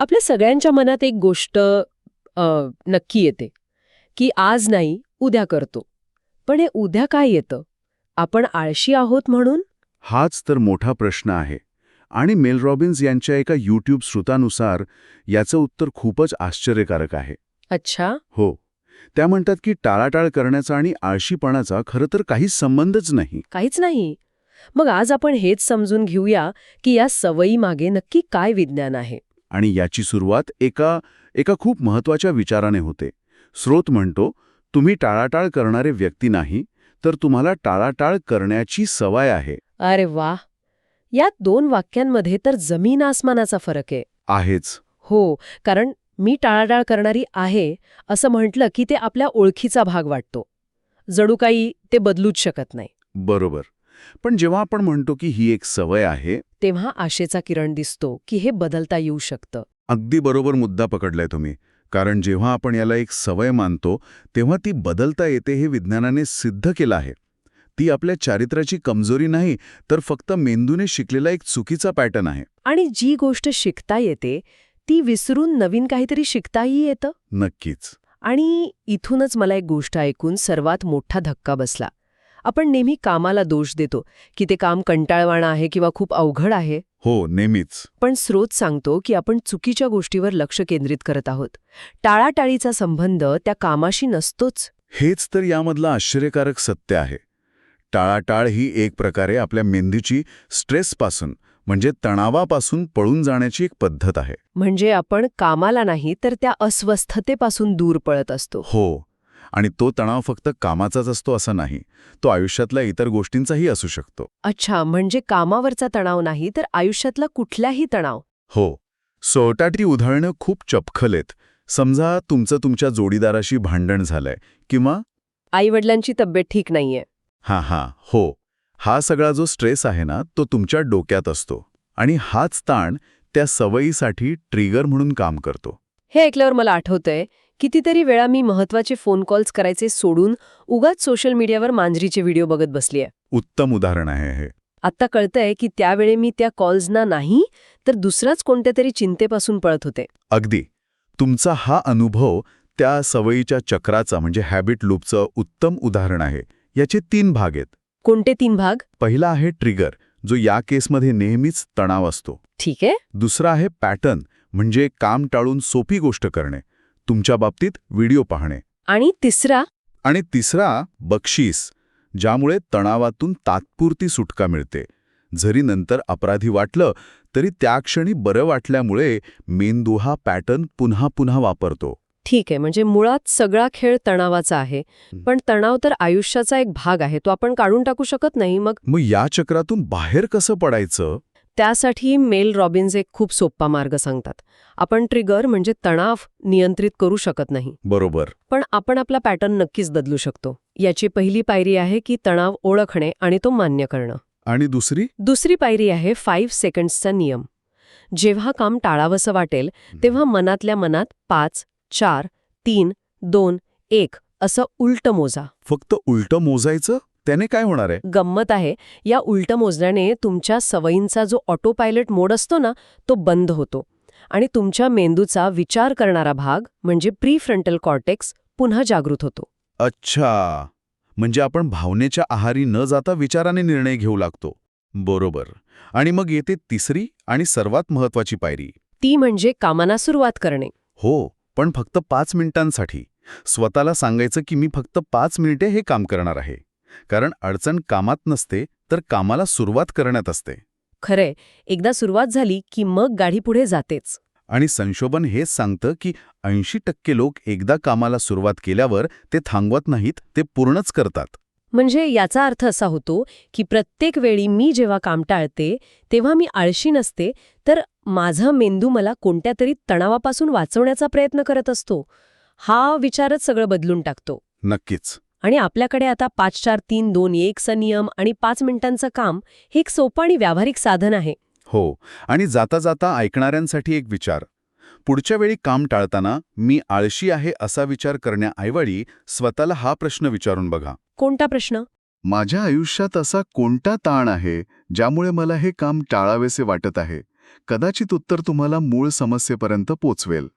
आपल्या सगळ्यांच्या मनात एक गोष्ट नक्की येते की आज नाही उद्या करतो. पण हे उद्या काय येतं? आपण आळशी आहोत म्हणून? हाच तर मोठा प्रश्न आहे. आणि मेल रॉबिन्स यांच्या एका यूट्यूब श्रुतानुसार याचं उत्तर खूपच आश्चर्यकारक आहे. अच्छा. हो. त्या म्हणतात की टाळाटाळ करण्याचा आणि आळशीपणाचा खरं तर काहीच संबंधच नाही. काहीच नाही. मग आज आपण हेच समजून घेऊया की या सवयीमागे नक्की काय विज्ञान आहे. आणि याची सुरुवात एका एका खूप महत्त्वाच्या विचाराने होते. स्रोत म्हणतो तुम्ही टाळाटाळ करणारे व्यक्ती नाही तर तुम्हाला टाळाटाळ करण्याची सवय आहे. अरे वा! या दोन वाक्यांमध्ये तर जमीन आसमानाचा फरक आहे. आहेच. हो कारण मी टाळाटाळ करणारी आहे असं म्हटलं की ते आपल्या ओळखीचा भाग वाटतो. जणू काही ते बदलूच शकत नाही. बरोबर. पण जेव्हा आपण म्हणतो की ही एक सवय आहे तेव्हा आशेचा किरण दिसतो की हे बदलता येऊ शकतं. अगदी बरोबर मुद्दा पकडलाय तुम्ही. कारण जेव्हा आपण याला एक सवय मानतो तेव्हा ती बदलता येते हे विज्ञानाने सिद्ध केलं आहे. ती आपल्या चारित्र्याची कमजोरी नाही तर फक्त मेंदूने शिकलेला एक चुकीचा पॅटर्न आहे. आणि जी गोष्ट शिकता येते ती विसरून नवीन काहीतरी शिकताही येतं? नक्कीच. आणि इथूनच मला एक गोष्ट ऐकून सर्वात मोठा धक्का बसला. आपण नेहमी कामाला दोष देतो की ते काम कंटाळवाणं आहे किंवा खूप अवघड आहे. हो नेहमीच. पण स्रोत सांगतो की आपण चुकीच्या गोष्टीवर लक्ष केंद्रित करत आहोत. टाळाटाळीचा संबंध त्या कामाशी नसतोच. हेच तर यामधलं आश्चर्यकारक सत्य आहे. टाळाटाळ ही एक प्रकारे आपल्या मेंदूची स्ट्रेसपासून म्हणजे तणावापासून पळून जाण्याची एक पद्धत आहे. म्हणजे आपण कामाला नाही तर त्या अस्वस्थतेपासून दूर पळत असतो. हो. आणि तो तणाव फक्त कामाचाच असतो असं नाही. तो आयुष्यातल्या इतर गोष्टींचाही असू शकतो. अच्छा म्हणजे कामावरचा तणाव नाही तर आयुष्यातला कुठलाही तणाव? हो. सोटाटी उदाहरणं खूप चपखल आहेत समजा तुमचं तुमच्या जोडीदाराशी भांडण झालंय किंवा आईवडिलांची तब्येत ठीक नाहीये. हां हां हो. हा सगळा जो स्ट्रेस आहे ना तो तुमच्या डोक्यात असतो. आणि हाच ताण त्या सवयीसाठी ट्रिगर म्हणून काम करतो. हे ऐकल्यावर मला आठवतंय कितीतरी वेळा मी महत्त्वाचे फोन कॉल्स करायचे सोडून उगाच सोशल मीडियावर मांजरीचे व्हिडिओ बघत बसलीय. उत्तम उदाहरण आहे हे. आत्ता कळतंय की त्यावेळी मी त्या कॉल्सना नाही तर दुसराच कोणत्या तरी चिंतेपासून पळत होते. अगदी. तुमचा हा अनुभव त्या सवयीच्या चक्राचा म्हणजे हॅबिट लूपचं उत्तम उदाहरण आहे. याचे तीन भाग आहेत. कोणते तीन भाग? पहिला आहे ट्रिगर जो या केसमध्ये नेहमीच तणाव असतो. ठीक आहे. दुसरा आहे पॅटर्न म्हणजे काम टाळून सोपी गोष्ट करणे. तुमच्या बाबतीत व्हिडिओ पाहणे. आणि तिसरा? आणि तिसरा बक्षीस ज्यामुळे तणावातून तात्पुरती सुटका मिळते. जरी नंतर अपराधी वाटलं तरी त्या क्षणी बरं वाटल्यामुळे मेंदू हा पॅटर्न पुन्हा पुन्हा वापरतो. ठीक आहे म्हणजे मुळात सगळा खेळ तणावाचा आहे. पण तणाव तर आयुष्याचा एक भाग आहे तो आपण काढून टाकू शकत नाही मग? मग या चक्रातून बाहेर कसं पडायचं? त्यासाठी मेल रॉबिन्स एक खूप सोप्पा मार्ग सांगतात. आपण ट्रिगर म्हणजे तणाव नियंत्रित करू शकत नाही. बरोबर. पण आपण आपला पॅटर्न नक्कीच बदलू शकतो. याची पहिली पायरी आहे की तणाव ओळखणे आणि तो मान्य करणं. आणि दुसरी? दुसरी पायरी आहे फाईव्ह सेकंड्सचा नियम. जेव्हा काम टाळावंसं वाटेल तेव्हा मनातल्या मनात पाच चार तीन दोन एक असं उलटं मोजा. फक्त उलटं मोजायचं? त्याने काय होणार आहे? गंमत आहे या उलटं मोजण्याने तुमच्या सवयींचा जो ऑटो पायलट मोड असतो ना तो बंद होतो. आणि तुमच्या मेंदूचा विचार करणारा भाग म्हणजे प्री फ्रंटल कॉर्टेक्स पुन्हा जागृत होतो. अच्छा. म्हणजे आपण भावनेच्या आहारी न जाता विचाराने निर्णय घेऊ लागतो. बरोबर. आणि मग येते तिसरी आणि सर्वात महत्वाची पायरी. ती म्हणजे कामांना सुरुवात करणे. हो पण फक्त पाच मिनिटांसाठी. स्वतःला सांगायचं की मी फक्त पाच मिनिटे हे काम करणार आहे. कारण अडचण कामात नसते तर कामाला सुरुवात करण्यात असते. खरंय. एकदा सुरुवात झाली की मग गाडी पुढे जातेच. आणि संशोधन हेच सांगतं की ऐंशी टक्के लोक एकदा कामाला सुरुवात केल्यावर ते थांबवत नाहीत ते पूर्णच करतात. म्हणजे याचा अर्थ असा होतो की प्रत्येक वेळी मी जेव्हा काम टाळते तेव्हा मी आळशी नसते तर माझा मेंदू मला कोणत्या तरी तणावापासून वाचवण्याचा प्रयत्न करत असतो. हा विचारच सगळं बदलून टाकतो. नक्कीच. आणि आपल्याकडे आता पाच चार तीन दोन एकचा नियम आणि पाच मिनिटांचं काम हे एक सोपं आणि व्यावहारिक साधन आहे. हो आणि जाता जाता ऐकणाऱ्यांसाठी एक विचार. पुढच्या वेळी काम टाळताना मी आळशी आहे असा विचार करण्याऐवजी स्वतःला हा प्रश्न विचारून बघा. कोणता प्रश्न? माझ्या आयुष्यात असा कोणता ताण आहे ज्यामुळे मला हे काम टाळावेसे वाटत आहे? कदाचित उत्तर तुम्हाला मूळ समस्येपर्यंत पोचवेल.